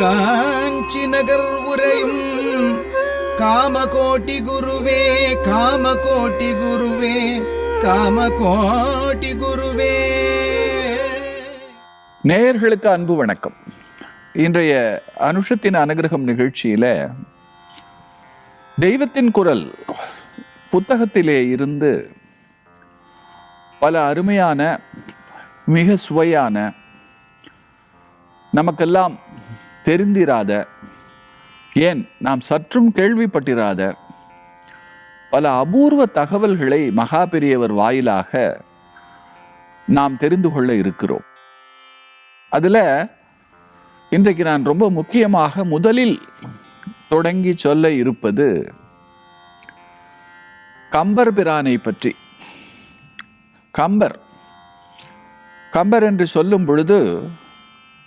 காஞ்சி நகர் உரையும் காமகோட்டி குருவே காமகோட்டி குருவே காமகோட்டி குருவே. நேயர்களுக்கு அன்பு வணக்கம். இன்றைய அனுஷத்தின் அனுகிரகம் நிகழ்ச்சியில தெய்வத்தின் குரல் புத்தகத்திலே இருந்து பல அருமையான மிக சுவையான நமக்கெல்லாம் தெரிந்திராத ஏன் நாம் சற்றும் கேள்விப்பட்டிராத பல அபூர்வ தகவல்களை மகா பெரியவர் வாயிலாக நாம் தெரிந்து கொள்ள இருக்கிறோம். அதில் இன்றைக்கு நான் ரொம்ப முக்கியமாக முதலில் தொடங்கி சொல்ல இருப்பது கம்பர் பிரானை பற்றி. கம்பர். கம்பர் என்று சொல்லும் பொழுது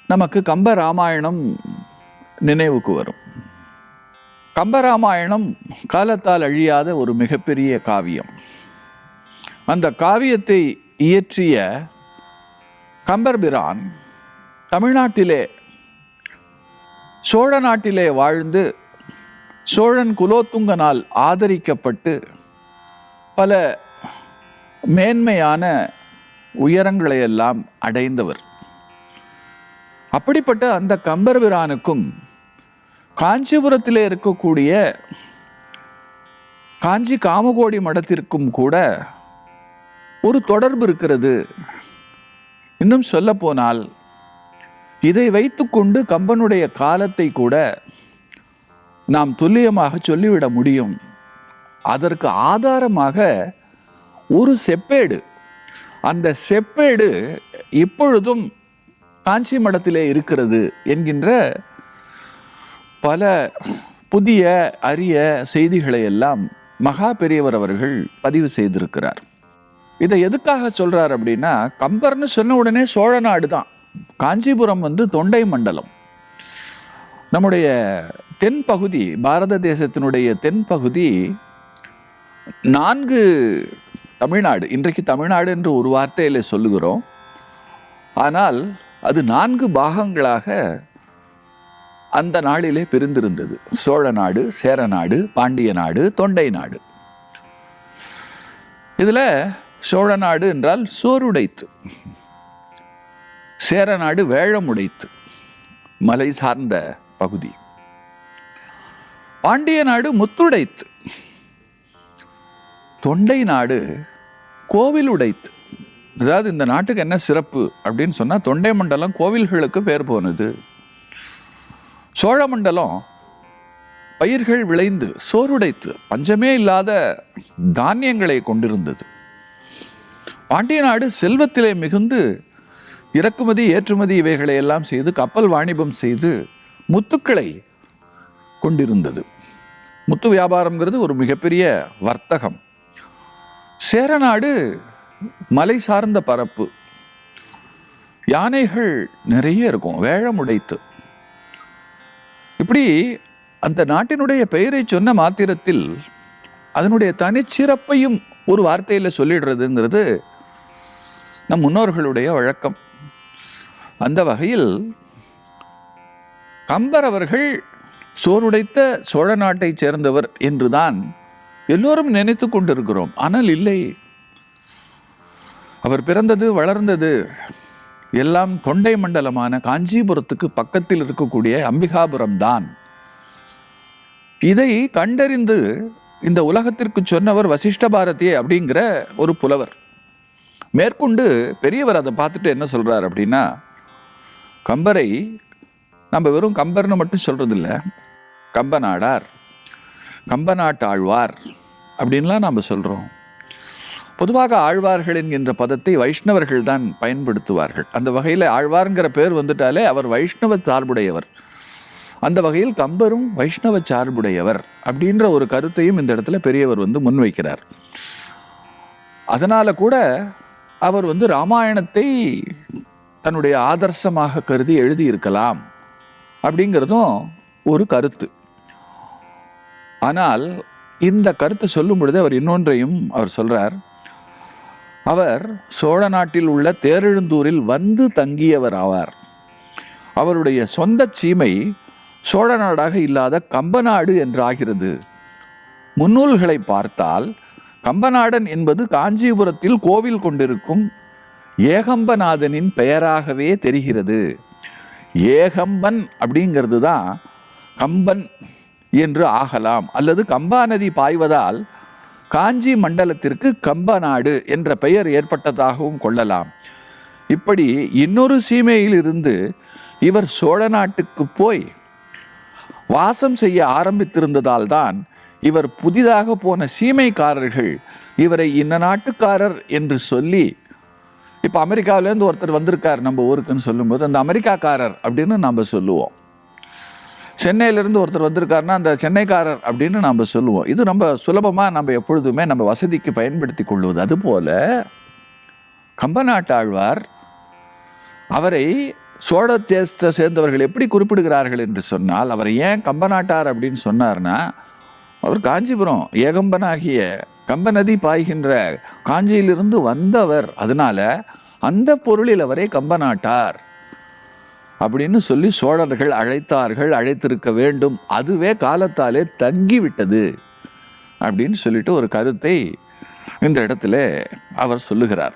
நமக்கு கம்ப ராமாயணம் நினைவுக்கு வரும். கம்பராமாயணம் காலத்தால் அழியாத ஒரு மிகப்பெரிய காவியம். அந்த காவியத்தை இயற்றிய கம்பர்பிரான் தமிழ்நாட்டிலே சோழ நாட்டிலே வாழ்ந்து சோழன் குலோத்துங்கனால் ஆதரிக்கப்பட்டு பல மேன்மையான உயரங்களையெல்லாம் அடைந்தவர். அப்படிப்பட்ட அந்த கம்பர்பிரானுக்கும் காஞ்சிபுரத்தில் இருக்கக்கூடிய காஞ்சி காமகோடி மடத்திற்கும் கூட ஒரு தொடர்பு இருக்கிறது. இன்னும் சொல்ல போனால் இதை வைத்துக்கொண்டு கம்பனுடைய காலத்தை கூட நாம் துல்லியமாக சொல்லிவிட முடியும். அதற்கு ஆதாரமாக ஒரு செப்பேடு. அந்த செப்பேடு இப்பொழுதும் காஞ்சி மடத்திலே இருக்கிறது என்கின்ற பல புதிய அரிய செய்திகளை எல்லாம் மகா பெரியவர் அவர்கள் பதிவு செய்திருக்கிறார். இதை எதுக்காக சொல்கிறார் அப்படின்னா கம்பர்னு சொன்ன உடனே சோழ நாடு தான். காஞ்சிபுரம் வந்து தொண்டை மண்டலம். நம்முடைய தென் பகுதி பாரத தேசத்தினுடைய தென் பகுதி நான்கு தமிழ்நாடு இன்றைக்கு தமிழ்நாடு என்று ஒரு வார்த்தையில் சொல்லுகிறோம். ஆனால் அது நான்கு பாகங்களாக அந்த நாளிலே பிரிந்திருந்தது. சோழ நாடு சேர நாடு பாண்டிய நாடு தொண்டை நாடு. இதில் சோழ நாடு என்றால் சோறுடைத்து சேர நாடு வேழமுடைத்து. மலை சார்ந்த பகுதி. பாண்டிய நாடு முத்துடைத்து. தொண்டை நாடு கோவில் உடைத்து அதாவது இந்த நாட்டுக்கு என்ன சிறப்பு அப்படின்னு சொன்னால் தொண்டை மண்டலம் கோவில்களுக்கு பேர் போனது. சோழ மண்டலம் பயிர்கள் விளைந்து சோறுடைத்து பஞ்சமே இல்லாத தானியங்களை கொண்டிருந்தது. பாண்டிய நாடு செல்வத்திலே மிகுந்து இறக்குமதி ஏற்றுமதி இவைகளை எல்லாம் செய்து கப்பல் வாணிபம் செய்து முத்துக்களை கொண்டிருந்தது. முத்து வியாபாரம்ங்கிறது ஒரு மிகப்பெரிய வர்த்தகம். சேரநாடு மலை சார்ந்த பரப்பு. யானைகள் நிறைய இருக்கும் வேழமுடைத்து இப்படி அந்த நாட்டினுடைய பெயரை சொன்ன மாத்திரத்தில் அதனுடைய தனிச்சிறப்பையும் ஒரு வார்த்தையில் சொல்லிடுறதுங்கிறது நம் முன்னோர்களுடைய வழக்கம். அந்த வகையில் கம்பர் அவர்கள் சோறுடைத்த சோழ நாட்டைச் சேர்ந்தவர் என்றுதான் எல்லோரும் நினைத்து கொண்டிருக்கிறோம். ஆனால் இல்லை அவர் பிறந்தது வளர்ந்தது எல்லாம் தொண்டை மண்டலமான காஞ்சிபுரத்துக்கு பக்கத்தில் இருக்கக்கூடிய அம்பிகாபுரம் தான் இதை கண்டறிந்து இந்த உலகத்திற்கு சொன்னவர் வசிஷ்ட பாரதி அப்படிங்கிற ஒரு புலவர். மேற்கொண்டு பெரியவர் அதை பார்த்துட்டு என்ன சொல்கிறார் அப்படின்னா கம்பரை நம்ம வெறும் கம்பர்னு மட்டும் சொல்கிறதில்ல கம்பநாடார் கம்பநாட்டாழ்வார் அப்படின்லாம் நாம் சொல்கிறோம் பொதுவாக ஆழ்வார்கள் என்கின்ற பதத்தை வைஷ்ணவர்கள் தான் பயன்படுத்துவார்கள். அந்த வகையில் ஆழ்வார்ங்கிற பேர் வந்துட்டாலே அவர் வைஷ்ணவ சார்புடையவர். அந்த வகையில் கம்பரும் வைஷ்ணவ சார்புடையவர் அப்படின்ற ஒரு கருத்தையும் இந்த இடத்துல பெரியவர் வந்து முன்வைக்கிறார். அதனால் கூட அவர் வந்து ராமாயணத்தை தன்னுடைய ஆதர்சமாக கருதி எழுதியிருக்கலாம் அப்படிங்கிறதும் ஒரு கருத்து. ஆனால் இந்த கருத்தை சொல்லும் பொழுது அவர் இன்னொன்றையும் அவர் சொல்கிறார் அவர் சோழ நாட்டில் உள்ள தேரெழுந்தூரில் வந்து தங்கியவர் ஆவார் அவருடைய சொந்த சீமை சோழ நாடாக இல்லாத கம்பநாடு என்றாகிறது. முன்னூல்களை பார்த்தால் கம்பநாடன் என்பது காஞ்சிபுரத்தில் கோவில் கொண்டிருக்கும் ஏகம்பநாதனின் பெயராகவே தெரிகிறது. ஏகம்பன் அப்படிங்கிறது தான் கம்பன் என்று ஆகலாம். அல்லது கம்பா நதி பாய்வதால் காஞ்சி மண்டலத்திற்கு கம்பநாடு என்ற பெயர் ஏற்பட்டதாகவும் கொள்ளலாம். இப்படி இன்னொரு சீமையிலிருந்து இவர் சோழ நாட்டுக்கு போய் வாசம் செய்ய ஆரம்பித்திருந்ததால் தான் இவர் புதிதாக போன சீமைக்காரர்கள் இவரை இன்ன நாட்டுக்காரர் என்று சொல்லி இப்போ அமெரிக்காவிலேருந்து ஒருத்தர் வந்திருக்கார் நம்ம ஊருக்குன்னு சொல்லும்போது அந்த அமெரிக்காக்காரர் அப்படின்னு நம்ம சொல்லுவோம். சென்னையிலேருந்து ஒருத்தர் வந்திருக்காருன்னா அந்த சென்னைக்காரர் அப்படின்னு நம்ம சொல்லுவோம். இது ரொம்ப சுலபமாக நம்ம எப்பொழுதுமே நம்ம வசதிக்கு பயன்படுத்தி கொள்வது. அதுபோல் கம்பநாட்டாழ்வார் அவரை சோழ தேசத்தை சேர்ந்தவர்கள் எப்படி குறிப்பிடுகிறார்கள் என்று சொன்னால் அவர் ஏன் கம்பநாட்டார் அப்படின்னு சொன்னார்னா அவர் காஞ்சிபுரம் ஏகம்பனாகிய கம்ப நதி பாய்கின்ற காஞ்சியிலிருந்து வந்தவர். அதனால் அந்த பொருளில் அவரை கம்பநாட்டார். அப்படின்னு சொல்லி சோழர்கள் அழைத்தார்கள் அழைத்திருக்க வேண்டும். அதுவே காலத்தாலே தங்கிவிட்டது அப்படின்னு சொல்லிட்டு ஒரு கருத்தை இந்த இடத்துல அவர் சொல்லுகிறார்.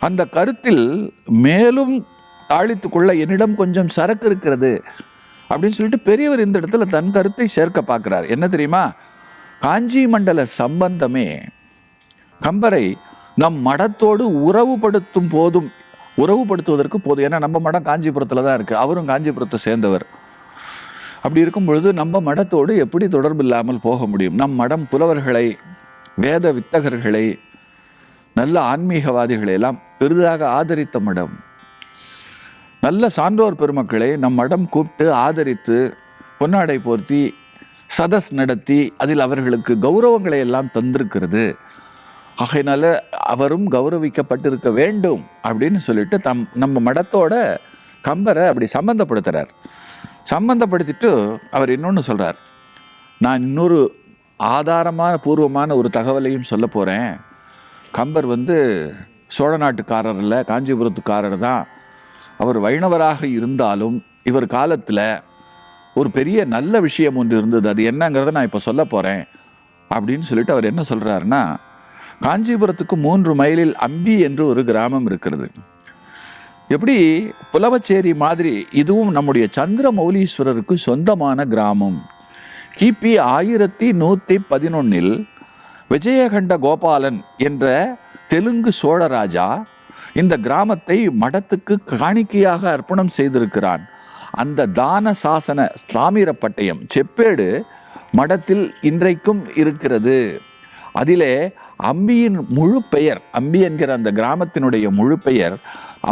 அந்த கருத்தில் மேலும் தாளித்துக்கொள்ள என்னிடம் கொஞ்சம் சரக்கு இருக்கிறது அப்படின்னு சொல்லிட்டு பெரியவர் இந்த இடத்துல தன் கருத்தை சேர்க்க பார்க்குறார். என்ன தெரியுமா? காஞ்சி மண்டல சம்பந்தமே கம்பரை நம் மடத்தோடு உறவுபடுத்தும் போதும் உறவுபடுத்துவதற்கு போதும். ஏன்னா நம்ம மடம் காஞ்சிபுரத்தில் தான் இருக்குது அவரும் காஞ்சிபுரத்தை சேர்ந்தவர். அப்படி இருக்கும் பொழுது நம்ம மடத்தோடு எப்படி தொடர்பு இல்லாமல் போக முடியும்? நம் மடம் புலவர்களை வேத வித்தகர்களை நல்ல ஆன்மீகவாதிகளை எல்லாம் பெரிதாக ஆதரித்த மடம். நல்ல சான்றோர் பெருமக்களை நம் மடம் கூப்பிட்டு ஆதரித்து பொன்னாடை போர்த்தி சதஸ் நடத்தி அதில் அவர்களுக்கு கௌரவங்களை எல்லாம் தந்திருக்கிறது. ஆகையினால அவரும் கௌரவிக்கப்பட்டிருக்க வேண்டும் அப்படின்னு சொல்லிட்டு தம் நம்ம மடத்தோட கம்பரை அப்படி சம்மந்தப்படுத்துகிறார் சம்மந்தப்படுத்திட்டு அவர் இன்னொன்று சொல்கிறார் நான் இன்னொரு ஆதாரமான பூர்வமான ஒரு தகவலையும் சொல்ல போகிறேன் கம்பர் வந்து சோழ நாட்டுக்காரர் இல்லை காஞ்சிபுரத்துக்காரர் தான். அவர் வைணவராக இருந்தாலும் இவர் காலத்தில் ஒரு பெரிய நல்ல விஷயம் ஒன்று இருந்தது. அது என்னங்கிறத நான் இப்போ சொல்ல போகிறேன் அப்படின்னு சொல்லிட்டு அவர் என்ன சொல்கிறாருன்னா காஞ்சிபுரத்துக்கு மூன்று மைலில் அம்பி என்று ஒரு கிராமம் இருக்கிறது. எப்படி புலவச்சேரி மாதிரி இதுவும் நம்முடைய சந்திர மௌலீஸ்வரருக்கு சொந்தமான கிராமம். கிபி ஆயிரத்தி நூற்றி பதினொன்னில் விஜயகண்ட கோபாலன் என்ற தெலுங்கு சோழராஜா இந்த கிராமத்தை மடத்துக்கு காணிக்கையாக அர்ப்பணம் செய்திருக்கிறான். அந்த தான சாசன ஸ்லாமிர பட்டயம் செப்பேடு மடத்தில் இன்றைக்கும் இருக்கிறது. அதிலே அம்பியின் முழு பெயர் அம்பி என்கிற அந்த கிராமத்தினுடைய முழு பெயர்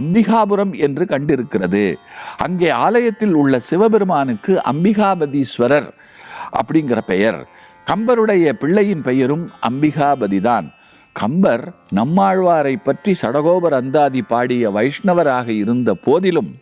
அம்பிகாபுரம் என்று கண்டிருக்கிறது. அங்கே ஆலயத்தில் உள்ள சிவபெருமானுக்கு அம்பிகாபதீஸ்வரர் அப்படிங்கிற பெயர். கம்பருடைய பிள்ளையின் பெயரும் அம்பிகாபதிதான். கம்பர் நம்மாழ்வாரை பற்றி சடகோபர் அந்தாதி பாடிய வைஷ்ணவராக இருந்த போதிலும்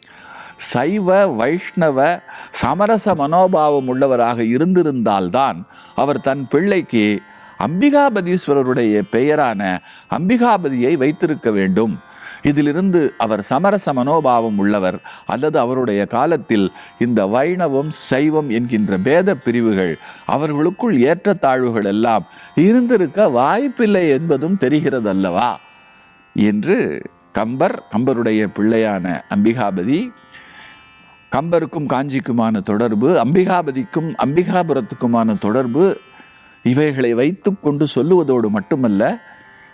சைவ வைஷ்ணவ சமரச மனோபாவம் உள்ளவராக இருந்திருந்தால்தான் அவர் தன் பிள்ளைக்கு அம்பிகாபதீஸ்வரருடைய பெயரான அம்பிகாபதியை வைத்திருக்க வேண்டும். இதிலிருந்து அவர் சமரச மனோபாவம் உள்ளவர். அல்லது அவருடைய காலத்தில் இந்த வைணவம் சைவம் என்கின்ற பேத பிரிவுகள் அவர்களுக்குள் ஏற்றத்தாழ்வுகள் எல்லாம் இருந்திருக்க வாய்ப்பில்லை என்பதும் தெரிகிறது அல்லவா என்று கம்பர் கம்பருடைய பிள்ளையான அம்பிகாபதி கம்பருக்கும் காஞ்சிக்குமான தொடர்பு அம்பிகாபதிக்கும் அம்பிகாபுரத்துக்குமான தொடர்பு இவைகளை வைத்து கொண்டு சொல்லுவதோடு மட்டுமல்ல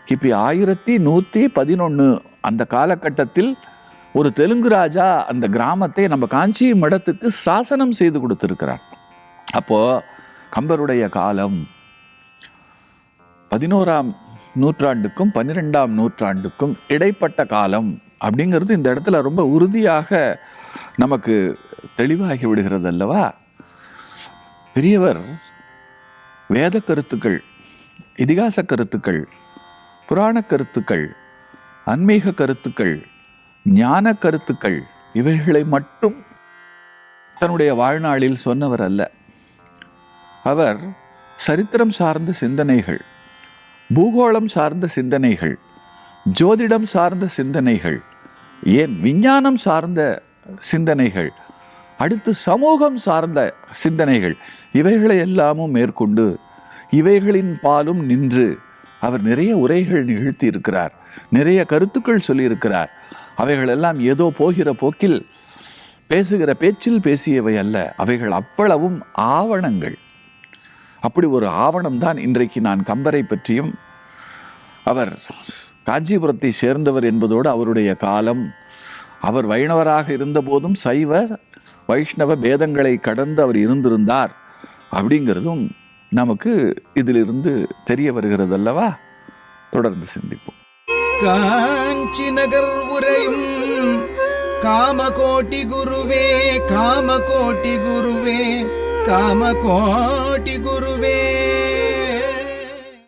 கிபி ஆயிரத்தி நூற்றி பதினொன்று அந்த காலகட்டத்தில் ஒரு தெலுங்கு ராஜா அந்த கிராமத்தை நம்ம காஞ்சி மடத்துக்கு சாசனம் செய்து கொடுத்திருக்கிறார். அப்போ கம்பருடைய காலம் பதினோராம் நூற்றாண்டுக்கும் பன்னிரெண்டாம் நூற்றாண்டுக்கும் இடைப்பட்ட காலம் அப்படிங்கிறது இந்த இடத்துல ரொம்ப உறுதியாக நமக்கு தெளிவாகி விடுகிறது அல்லவா? பெரியவர் வேத கருத்துக்கள் இதிகாச கருத்துக்கள் புராண கருத்துக்கள் ஆன்மீக கருத்துக்கள் ஞான கருத்துக்கள் இவைகளை மட்டும் தன்னுடைய வாழ்நாளில் சொன்னவர் அல்ல. அவர் சரித்திரம் சார்ந்த சிந்தனைகள் பூகோளம் சார்ந்த சிந்தனைகள் ஜோதிடம் சார்ந்த சிந்தனைகள் ஏன் விஞ்ஞானம் சார்ந்த சிந்தனைகள் அடுத்து சமூகம் சார்ந்த சிந்தனைகள் இவைகளை எல்லாமும் மேற்கொண்டு இவைகளின் பாலும் நின்று அவர் நிறைய உரைகள் நிகழ்த்தி இருக்கிறார் நிறைய கருத்துக்கள் சொல்லியிருக்கிறார். அவைகளெல்லாம் ஏதோ போகிற போக்கில் பேசுகிற பேச்சில் பேசியவை அல்ல அவைகள் அவ்வளவும் ஆவணங்கள். அப்படி ஒரு ஆவணம் தான் இன்றைக்கு நான் கம்பரை பற்றியும் அவர் காஞ்சிபுரத்தை சேர்ந்தவர் என்பதோடு அவருடைய காலம் அவர் வைணவராக இருந்தபோதும் சைவ வைஷ்ணவ பேதங்களை கடந்து அவர் இருந்திருந்தார். அப்படிங்கிறதும் நமக்கு இதிலிருந்து தெரிய வருகிறது அல்லவா தொடர்ந்து சிந்திப்போம். காஞ்சி நகர் உரையும் காமகோட்டி குருவே காமகோட்டி குருவே காமகோட்டி குருவே.